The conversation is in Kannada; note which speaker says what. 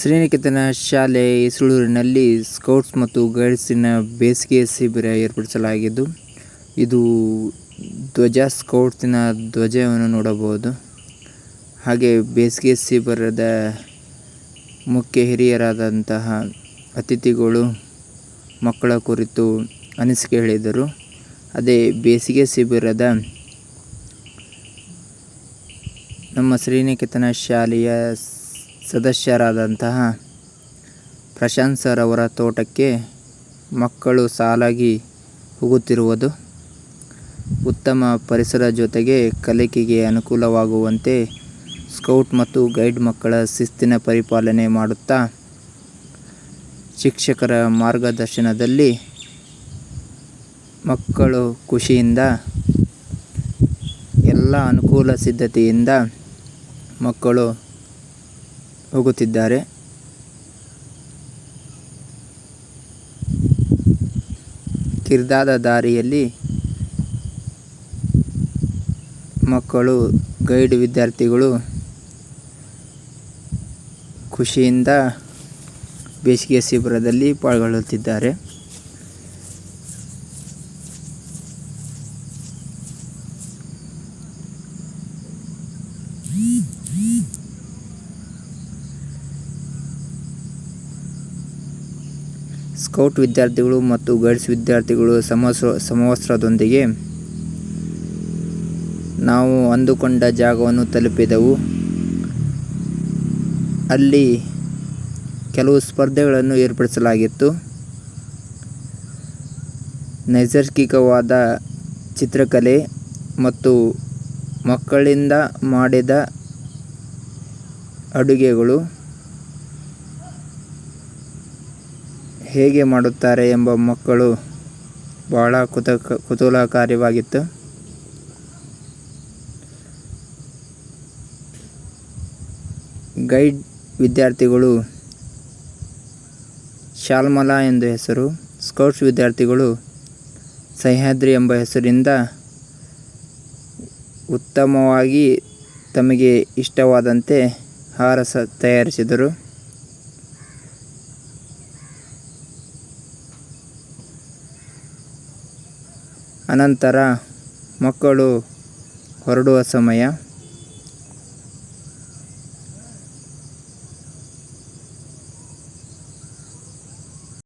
Speaker 1: ಶ್ರೀನಿಕೇತನ ಶಾಲೆ ಸುಳೂರಿನಲ್ಲಿ ಸ್ಕೌಟ್ಸ್ ಮತ್ತು ಗೈಡ್ಸಿನ ಬೇಸಿಗೆ ಶಿಬಿರ ಏರ್ಪಡಿಸಲಾಗಿದ್ದು, ಇದು ಧ್ವಜ ಸ್ಕೌಟ್ಸಿನ ಧ್ವಜವನ್ನು ನೋಡಬಹುದು. ಹಾಗೆ ಬೇಸಿಗೆ ಶಿಬಿರದ ಮುಖ್ಯ ಹಿರಿಯರಾದಂತಹ ಅತಿಥಿಗಳು, ಮಕ್ಕಳ ಕುರಿತು ಅನಿಸಿಕೆ ಹೇಳಿದರು. ಅದೇ ಬೇಸಿಗೆ ಶಿಬಿರದ ನಮ್ಮ ಶ್ರೀನಿಕೇತನ ಶಾಲೆಯ ಸದಸ್ಯರಾದಂತಹ ಪ್ರಶಾಂತ್ ಸರ್ ಅವರ ತೋಟಕ್ಕೆ ಮಕ್ಕಳು ಸಾಲಾಗಿ ಹೋಗುತ್ತಿರುವುದು ಉತ್ತಮ ಪರಿಸರ ಜೊತೆಗೆ ಕಲಿಕೆಗೆ ಅನುಕೂಲವಾಗುವಂತೆ ಸ್ಕೌಟ್ ಮತ್ತು ಗೈಡ್ ಮಕ್ಕಳ ಶಿಸ್ತಿನ ಪರಿಪಾಲನೆ ಮಾಡುತ್ತಾ ಶಿಕ್ಷಕರ ಮಾರ್ಗದರ್ಶನದಲ್ಲಿ ಮಕ್ಕಳು ಖುಷಿಯಿಂದ ಎಲ್ಲ ಅನುಕೂಲ ಸಿದ್ಧತೆಯಿಂದ ಮಕ್ಕಳು ಹೋಗುತ್ತಿದ್ದಾರೆ. ಕಿರಿದಾದ ದಾರಿಯಲ್ಲಿ ಮಕ್ಕಳು ಗೈಡ್ ವಿದ್ಯಾರ್ಥಿಗಳು ಖುಷಿಯಿಂದ ಬೇಸಿಗೆ ಶಿಬಿರದಲ್ಲಿ ಪಾಲ್ಗೊಳ್ಳುತ್ತಿದ್ದಾರೆ. ಸ್ಕೌಟ್ ವಿದ್ಯಾರ್ಥಿಗಳು ಮತ್ತು ಗೈಡ್ಸ್ ವಿದ್ಯಾರ್ಥಿಗಳು ಸಮವಸ್ತ್ರ ಸಮವಸ್ತ್ರದೊಂದಿಗೆ ನಾವು ಅಂದುಕೊಂಡ ಜಾಗವನ್ನು ತಲುಪಿದೆವು. ಅಲ್ಲಿ ಕೆಲವು ಸ್ಪರ್ಧೆಗಳನ್ನು ಏರ್ಪಡಿಸಲಾಗಿತ್ತು. ನೈಸರ್ಗಿಕವಾದ ಚಿತ್ರಕಲೆ ಮತ್ತು ಮಕ್ಕಳಿಂದ ಮಾಡಿದ ಅಡುಗೆಗಳು ಹೇಗೆ ಮಾಡುತ್ತಾರೆ ಎಂಬ ಮಕ್ಕಳು ಬಹಳ ಕುತಕ ಕುತೂಹಲಕಾರಿಯಾಗಿತ್ತು ಗೈಡ್ ವಿದ್ಯಾರ್ಥಿಗಳು ಶಾಲ್ಮಲಾ ಎಂದು ಹೆಸರು, ಸ್ಕೌಟ್ಸ್ ವಿದ್ಯಾರ್ಥಿಗಳು ಸಹ್ಯಾದ್ರಿ ಎಂಬ ಹೆಸರಿಂದ ಉತ್ತಮವಾಗಿ ತಮಗೆ ಇಷ್ಟವಾದಂತೆ ಆಹಾರ ಸ ತಯಾರಿಸಿದರು. ಅನಂತರ ಮಕ್ಕಳು ಹೊರಡುವ ಸಮಯ.